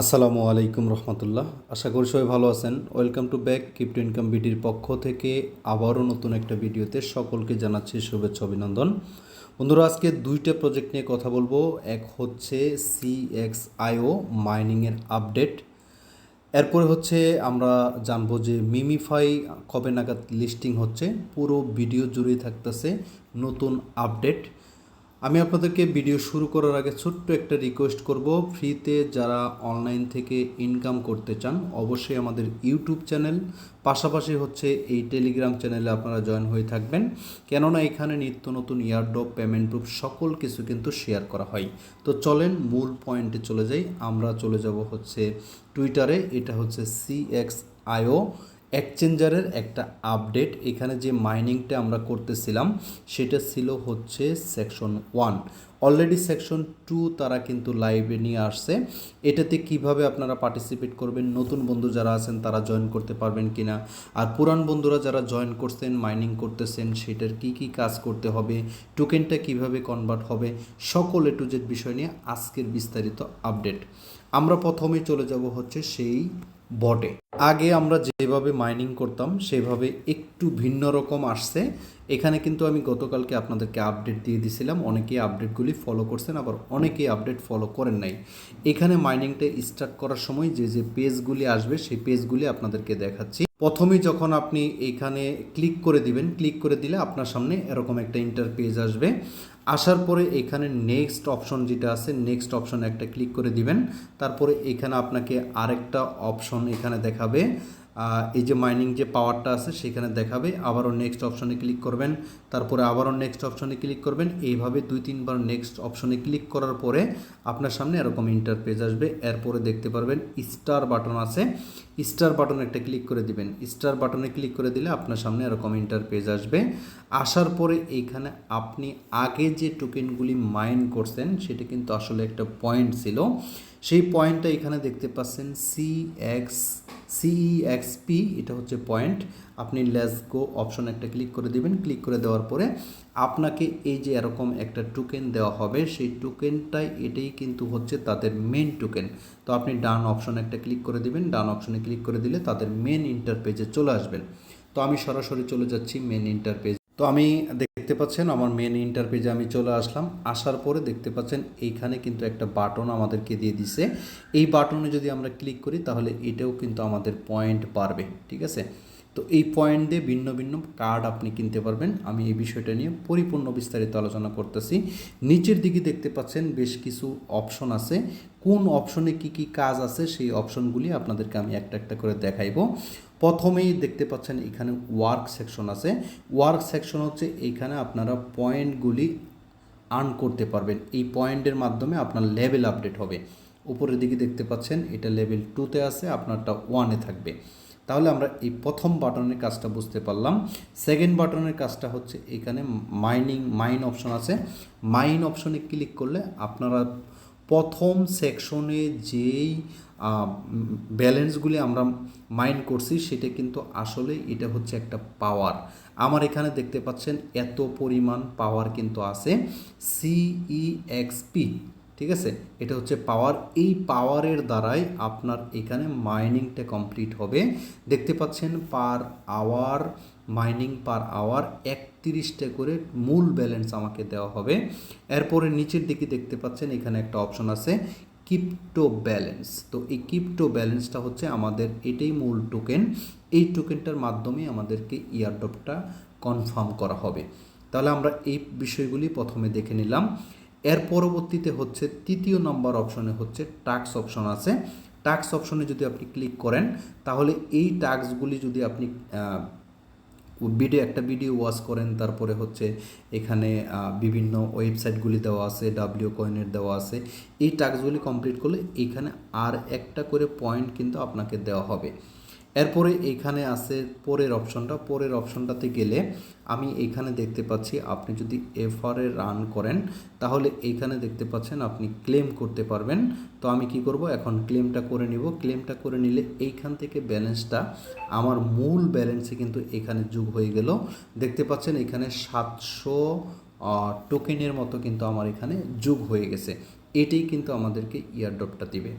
আসসালামু আলাইকুম রহমতুল্লাহ। আশা করি সবাই ভালো আছেন। Welcome to back crypto income বিডির পক্ষ থেকে আবারও নতুন একটা ভিডিওতে সকলকে জানাচ্ছি শুভেচ্ছা, অভিনন্দন। বন্ধুরা, আজকে দুইটা প্রজেক্ট নিয়ে কথা বলব। এক হচ্ছে সিএক্স আইও মাইনিংয়ের আপডেট এরপরে হচ্ছে আমরা জানব যে মিমিফাই কবে নাগাদ লিস্টিং হচ্ছে। পুরো ভিডিও জুড়েই থাকতেছে নতুন আপডেট আমি আপনাদেরকে ভিডিও শুরু করার আগে ছোট্ট একটা রিকোয়েস্ট করব। ফ্রিতে যারা অনলাইন থেকে ইনকাম করতে চান, অবশ্যই আমাদের ইউটিউব চ্যানেল পাশাপাশি হচ্ছে এই টেলিগ্রাম চ্যানেলে আপনারা জয়েন হয়ে থাকবেন। কেননা এখানে নিত্য নতুন ইয়ারড্রপ পেমেন্ট প্রুফ সকল কিছু কিন্তু শেয়ার করা হয়। তো চলেন মূল পয়েন্টে চলে যাই। আমরা চলে যাব হচ্ছে টুইটারে এটা হচ্ছে সিএক্স আইও এক্সচেঞ্জারের একটা আপডেট। এখানে যে মাইনিংটা আমরা করতেছিলাম, সেটা ছিল হচ্ছে section one. Already section two তারা কিন্তু লাইভে নিয়ে আসছে। এটাতে কীভাবে আপনারা পার্টিসিপেট করবেন, নতুন বন্ধু যারা আছেন তারা জয়েন করতে পারবেন কিনা, আর পুরান বন্ধুরা যারা জয়েন করছেন, মাইনিং করতেছেন, সেটার কি কি কাজ করতে হবে টোকেনটা কীভাবে কনভার্ট হবে, সকল এ টু জেড বিষয় নিয়ে আজকের বিস্তারিত আপডেট। আমরা প্রথমে চলে যাব হচ্ছে সেই বটে। আগে আমরা যেভাবে মাইনিং করতাম, সেভাবে একটু ভিন্ন রকম আসছে। এখানে কিন্তু আমি গতকালকে আপনাদেরকে আপডেট দিয়ে দিছিলাম। অনেকেই আপডেটগুলি ফলো করছেন, আবার অনেকেই আপডেট ফলো করেন নাই। এখানে মাইনিংটা স্টার্ট করার সময় যে যে পেজগুলি আসবে, সেই পেজগুলি আপনাদেরকে দেখাচ্ছি। প্রথমেই যখন আপনি এইখানে ক্লিক করে দিবেন, ক্লিক করে দিলে আপনার সামনে এরকম একটা ইন্টার পেজ আসবে। আসার পরে এখানে নেক্সট অপশন যেটা আছে নেক্সট অপশন একটা ক্লিক করে দিবেন। তারপরে এখানে আপনাকে আরেকটা অপশন এখানে দেখাবে। এই যে মাইনিং যে পাওয়ারটা আছে, সেখানে দেখাবে। আবারও নেক্সট অপশনে ক্লিক করবেন। তারপরে আবারও নেক্সট অপশনে ক্লিক করবেন। এইভাবে দুই, তিনবার নেক্সট অপশনে ক্লিক করার পরে আপনার সামনে এরকম ইন্টার পেজ আসবে। এরপরে দেখতে পারবেন স্টার বাটন আছে। স্টার বাটন একটা ক্লিক করে দিবেন। স্টার বাটনে ক্লিক করে দিলে আপনার সামনে এরকম ইন্টার পেজ আসবে। আসার পরে এইখানে আপনি আগে যে টোকেনগুলি মাইন করছেন, সেটা কিন্তু আসলে একটা পয়েন্ট ছিল। সেই পয়েন্টটা এখানে দেখতে পাচ্ছেন সি এক্স সিইএক্সপি এটা হচ্ছে পয়েন্ট। আপনি লেস গো অপশন একটা ক্লিক করে দিবেন। ক্লিক করে দেওয়ার পরে আপনাকে এই যে এরকম একটা টোকেন দেওয়া হবে, সেই টোকেনটাই এটাই কিন্তু হচ্ছে তাদের মেন টোকেন তো আপনি ডান অপশন একটা ক্লিক করে দিবেন। ডান অপশনে ক্লিক করে দিলে তাদের মেন ইন্টার পেজে চলে আসবেন। তো আমি সরাসরি চলে যাচ্ছি মেন ইন্টার পেজ তো আমি দেখতে পাচ্ছেন আমার মেন ইন্টার পেজে আমি চলে আসলাম। আসার পরে দেখতে পাচ্ছেন এইখানে কিন্তু একটা বাটন আমাদেরকে দিয়ে দিছে। এই বাটনে যদি আমরা ক্লিক করি তাহলে এটাও কিন্তু আমাদের পয়েন্ট পারবে ঠিক আছে? তো এই পয়েন্ট দিয়ে ভিন্ন ভিন্ন কার্ড আপনি কিনতে পারবেন। আমি এই বিষয়টা নিয়ে পরিপূর্ণ বিস্তারিত আলোচনা করতেছি। নিচের দিকে দেখতে পাচ্ছেন বেশ কিছু অপশন আছে। কোন অপশনে কি কি কাজ আছে সেই অপশনগুলি আপনাদেরকে আমি একটা একটা করে দেখাইব। প্রথমেই দেখতে পাচ্ছেন এখানে ওয়ার্ক সেকশন আছে। ওয়ার্ক সেকশন হচ্ছে এইখানে আপনারা পয়েন্টগুলি আর্ন করতে পারবেন। এই পয়েন্টের মাধ্যমে আপনার লেভেল আপডেট হবে। উপরের দিকে দেখতে পাচ্ছেন, এটা লেভেল টুতে আছে, আপনারটা ওয়ানে থাকবে। তাহলে আমরা এই প্রথম বাটনের কাজটা বুঝতে পারলাম। সেকেন্ড বাটনের কাজটা হচ্ছে এখানে মাইনিং মাইন অপশন আছে। মাইন অপশনে ক্লিক করলে আপনারা প্রথম সেকশনে যেই ব্যালেন্সগুলি আমরা মাইন্ড করছি, সেটা কিন্তু আসলে এটা হচ্ছে একটা পাওয়ার আমার এখানে দেখতে পাচ্ছেন এত পরিমাণ পাওয়ার কিন্তু আছে সিইএক্সপি ঠিক আছে? এটা হচ্ছে পাওয়ার এই পাওয়ারের দ্বারাই আপনার এখানে মাইনিংটা কমপ্লিট হবে। দেখতে পাচ্ছেন per hour mining per hour একত্রিশটা করে মূল ব্যালেন্স আমাকে দেওয়া হবে। এরপরে নিচের দিকে দেখতে পাচ্ছেন এখানে একটা অপশন আছে কিপ্টো ব্যালেন্স তো এই কিপ্টো ব্যালেন্সটা হচ্ছে আমাদের এটাই মূল টোকেন এই টোকেনটার মাধ্যমে আমাদেরকে ইয়ারডপটা কনফার্ম করা হবে। তাহলে আমরা এই বিষয়গুলি প্রথমে দেখে নিলাম। এর পরবর্তীতে হচ্ছে তৃতীয় নম্বর অপশনে হচ্ছে টাক্স অপশন আছে। টাক্স অপশনে যদি আপনি ক্লিক করেন, তাহলে এই টাক্সগুলি যদি আপনি ভিডিও একটা ভিডিও ওয়াচ করেন, তারপরে হচ্ছে এখানে বিভিন্ন ওয়েবসাইটগুলি দেওয়া আছে ডাব্লিউ কয়েনের দেওয়া আছে, এই টাস্কগুলি কমপ্লিট করলে এখানে আর একটা করে পয়েন্ট কিন্তু আপনাকে দেওয়া হবে। এরপরে এখানে আছে পরের অপশনটা। পরের অপশনটাতে গেলে আমি এখানে দেখতে পাচ্ছি আপনি যদি এফআরএ রান করেন, তাহলে এইখানে দেখতে পাচ্ছেন আপনি ক্লেম করতে পারবেন। তো আমি কি করব? এখন ক্লেমটা করে নিব। ক্লেমটা করে নিলে এইখান থেকে ব্যালেন্সটা আমার মূল ব্যালেন্সে কিন্তু এখানে যোগ হয়ে গেল। দেখতে পাচ্ছেন এখানে সাতশো টোকেনের মতো কিন্তু আমার এখানে যোগ হয়ে গেছে। এটাই কিন্তু আমাদেরকে ইয়ারডপটা দিবে।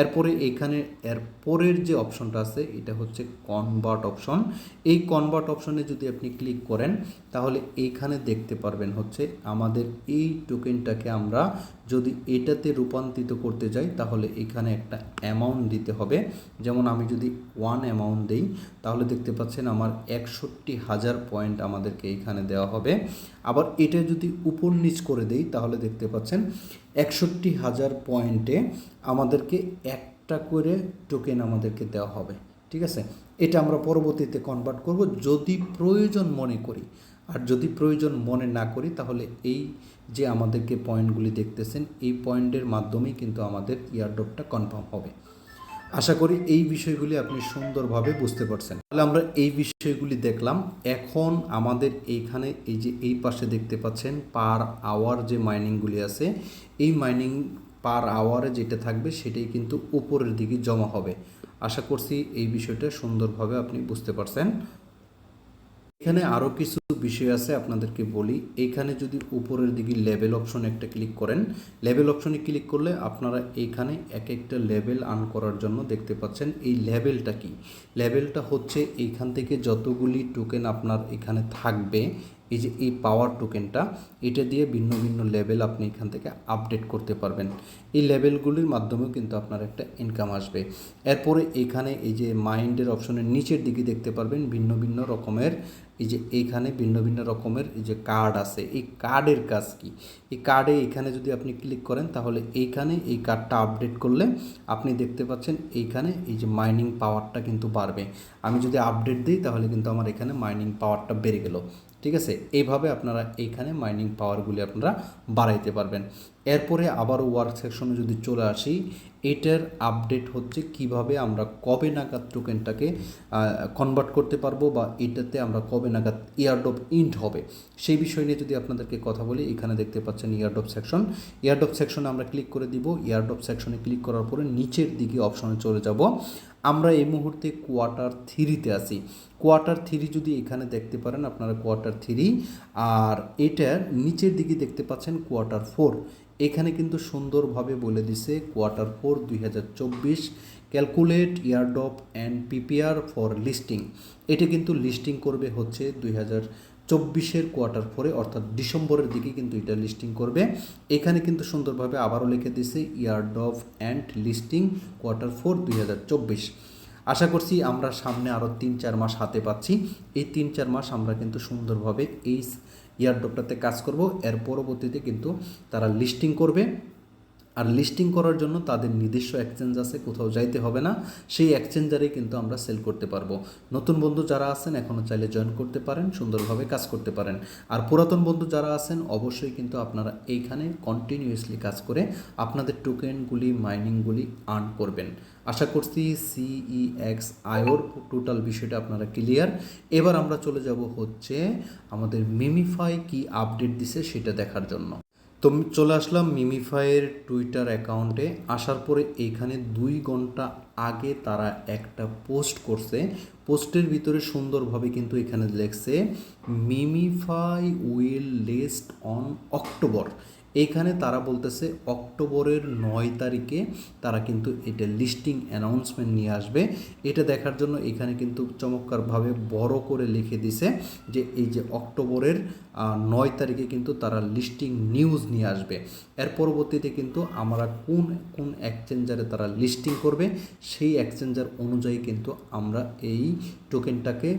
এরপরে এইখানে এরপরের যে অপশনটা আছে, এটা হচ্ছে কনভার্ট অপশন এই কনভার্ট অপশনে যদি আপনি ক্লিক করেন, তাহলে এইখানে দেখতে পারবেন হচ্ছে আমাদের এই টোকেনটাকে আমরা যদি এটাতে রূপান্তরিত করতে যাই, তাহলে এখানে একটা অ্যামাউন্ট দিতে হবে। যেমন আমি যদি ওয়ান অ্যামাউন্ট দেই, তাহলে দেখতে পাচ্ছেন আমার একষট্টি হাজার পয়েন্ট আমাদেরকে এখানে দেওয়া হবে। আবার এটা যদি উপর নিচ করে দেই, তাহলে দেখতে পাচ্ছেন একষট্টি হাজার পয়েন্টে আমাদেরকে একটা করে টোকেন আমাদেরকে দেওয়া হবে। ঠিক আছে? এটা আমরা পরবর্তীতে কনভার্ট করব। যদি প্রয়োজন মনে করি আর যদি প্রয়োজন মনে না করি, তাহলে এই যে আমাদেরকে পয়েন্টগুলি দেখতেছেন, এই পয়েন্টের মাধ্যমেই কিন্তু আমাদের ইয়ারডপটা কনফার্ম হবে। আশা করি এই বিষয়গুলি আপনি সুন্দরভাবে বুঝতে পারছেন। তাহলে আমরা এই বিষয়গুলি দেখলাম। এখন আমাদের এইখানে এই যে এই পাশে দেখতে পাচ্ছেন পার আওয়ার যে মাইনিংগুলি আছে, এই মাইনিং পার আওয়ারে যেটা থাকবে, সেটাই কিন্তু উপরের দিকে জমা হবে। আশা করছি এই বিষয়টা সুন্দরভাবে আপনি বুঝতে পারছেন। এখানে আরও কিছু বিষয় আছে আপনাদেরকে বলি। এখানে যদি উপরের দিকে লেভেল অপশন একটা ক্লিক করেন লেভেল অপশনে ক্লিক করলে আপনারা এখানে এক একটা লেভেল আন করার জন্য দেখতে পাচ্ছেন এই লেভেলটা কি। লেভেলটা হচ্ছে এইখান থেকে যতগুলি টোকেন আপনার এখানে থাকবে এই যে এই পাওয়ার টোকেনটা এটা দিয়ে ভিন্ন ভিন্ন লেভেল আপনি এখান থেকে আপডেট করতে পারবেন। এই লেভেলগুলির মাধ্যমেও কিন্তু আপনার একটা ইনকাম আসবে। এরপরে এখানে এই যে মাইন্ডের অপশনের নিচের দিকে দেখতে পারবেন, ভিন্ন ভিন্ন রকমের, এই যে এইখানে ভিন্ন ভিন্ন রকমের এই যে কার্ড আছে। এই কার্ডের কাজ কি? এই কার্ডে এখানে যদি আপনি ক্লিক করেন, তাহলে এইখানে এই কার্ডটা আপডেট করলে আপনি দেখতে পাচ্ছেন এইখানে এই যে মাইনিং পাওয়ারটা কিন্তু বাড়বে। আমি যদি আপডেট দিই, তাহলে কিন্তু আমার এখানে মাইনিং পাওয়ারটা বেড়ে গেল। ঠিক আছে? এইভাবে আপনারা এইখানে মাইনিং পাওয়ারগুলি আপনারা বাড়াইতে পারবেন। এরপরে আবার ওয়ার্ক সেকশনে যদি চলে আসি, এটার আপডেট হচ্ছে কীভাবে আমরা কবে নাগাদ টোকেনটাকে কনভার্ট করতে পারব বা এটাতে আমরা কবে নাগাদ ইয়ারডপ ইন্ট হবে? সেই বিষয় নিয়ে যদি আপনাদেরকে কথা বলি, এখানে দেখতে পাচ্ছেন ইয়ারডপ সেকশন ইয়ারডপ সেকশনে আমরা ক্লিক করে দিব। ইয়ারডপ সেকশনে ক্লিক করার পরে নিচের দিকে অপশনে চলে যাব। আমরা এই মুহূর্তে কোয়ার্টার থ্রিতে আছি। কোয়ার্টার থ্রি যদি এখানে দেখতে পারেন, আপনারা কোয়ার্টার থ্রি আর এটার নিচের দিকে দেখতে পাচ্ছেন কোয়ার্টার ফোর। এখানে কিন্তু সুন্দরভাবে বলে দিছে কোয়ার্টার ফোর দুই হাজার চব্বিশ calculate airdrop and PPR for listing. এটা কিন্তু লিস্টিং করবে হচ্ছে দুই হাজার চব্বিশের কোয়ার্টার ফোরে অর্থাৎ ডিসেম্বরের দিকে কিন্তু এটা লিস্টিং করবে। এখানে কিন্তু সুন্দরভাবে আবারও লিখে দিছে airdrop and listing quarter four দুই হাজার চব্বিশ। আশা করছি আমরা সামনে আরও তিন চার মাস হাতে পাচ্ছি। এই তিন চার মাস আমরা কিন্তু সুন্দরভাবে এই ইয়ারডপটাতে কাজ করব। এর পরবর্তীতে কিন্তু তারা লিস্টিং করবে। আর লিস্টিং করার জন্য তাদের নিজস্ব এক্সচেঞ্জ আছে, কোথাও যাইতে হবে না। সেই এক্সচেঞ্জারেই কিন্তু আমরা সেল করতে পারব। নতুন বন্ধু যারা আছেন এখনও চাইলে জয়েন করতে পারেন, সুন্দরভাবে কাজ করতে পারেন। আর পুরাতন বন্ধু যারা আছেন, অবশ্যই কিন্তু আপনারা এইখানে কন্টিনিউয়াসলি কাজ করে আপনাদের টোকেনগুলি মাইনিংগুলি আর্ন করবেন। আশা করছি সিই এক্স আয়োর টোটাল বিষয়টা আপনারা ক্লিয়ার এবার আমরা চলে যাব হচ্ছে আমাদের মিমিফাই কি আপডেট দিছে সেটা দেখার জন্য। তো চলে আসলাম মিমিফাইয়ের টুইটার অ্যাকাউন্টে আসার পরে এইখানে দুই ঘণ্টা আগে তারা একটা পোস্ট করছে। পোস্টের ভিতরে সুন্দরভাবে কিন্তু এখানে লেখছে MemeFi will list on October এইখানে তারা বলতেছে অক্টোবরের নয় তারিখে তারা কিন্তু এটা লিস্টিং অ্যানাউন্সমেন্ট নিয়ে আসবে। এটা দেখার জন্য এখানে কিন্তু চমৎকারভাবে বড় করে লিখে দিছে যে এই যে অক্টোবরের নয় তারিখে কিন্তু তারা লিস্টিং নিউজ নিয়ে আসবে। এর পরবর্তীতে কিন্তু আমরা কোন কোন এক্সচেঞ্জারে তারা লিস্টিং করবে, সেই এক্সচেঞ্জার অনুযায়ী কিন্তু আমরা এই টোকেনটাকে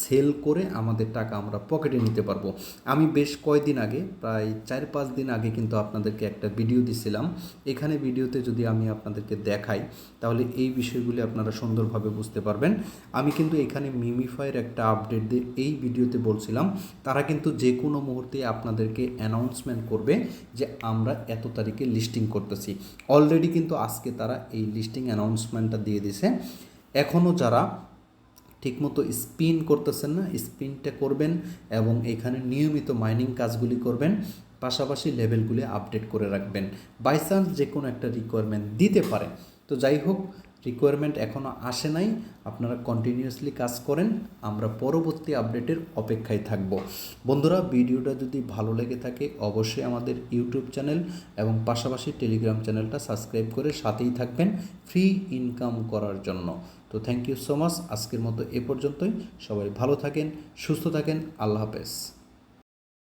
সেল করে আমাদের টাকা আমরা পকেটে নিতে পারব। আমি বেশ কয়দিন আগে, প্রায় চার পাঁচ দিন আগে কিন্তু আপনাদেরকে একটা ভিডিও দিছিলাম। এখানে ভিডিওতে যদি আমি আপনাদেরকে দেখাই, তাহলে এই বিষয়গুলি আপনারা সুন্দরভাবে বুঝতে পারবেন। আমি কিন্তু এখানে মিমিফাইয়ের একটা আপডেট দিয়ে এই ভিডিওতে বলছিলাম, তারা কিন্তু যে কোনো মুহূর্তে আপনাদেরকে অ্যানাউন্সমেন্ট করবে যে আমরা এত তারিখে লিস্টিং করতেছি। অলরেডি কিন্তু আজকে তারা এই লিস্টিং অ্যানাউন্সমেন্টটা দিয়ে দিছে। এখনও যারা ঠিকমতো স্পিন করতেছেন না, স্পিনটা করবেন এবং এখানে নিয়মিত মাইনিং কাজগুলি করবেন, পাশাপাশি লেভেলগুলি আপডেট করে রাখবেন। বাই চান্স যে কোনো একটা রিকোয়ারমেন্ট দিতে পারে। তো যাই হোক রিকোয়ারমেন্ট এখনও আসে নাই, আপনারা কন্টিনিউয়াসলি কাজ করেন, আমরা পরবর্তী আপডেটের অপেক্ষায় থাকব। বন্ধুরা, ভিডিওটা যদি ভালো লেগে থাকে, অবশ্যই আমাদের ইউটিউব চ্যানেল এবং পাশাপাশি টেলিগ্রাম চ্যানেলটা সাবস্ক্রাইব করে সাথেই থাকবেন ফ্রি ইনকাম করার জন্য। তো থ্যাংক ইউ সো মাচ আজকের মতো এ পর্যন্তই। সবাই ভালো থাকেন, সুস্থ থাকেন। আল্লাহ হাফেজ।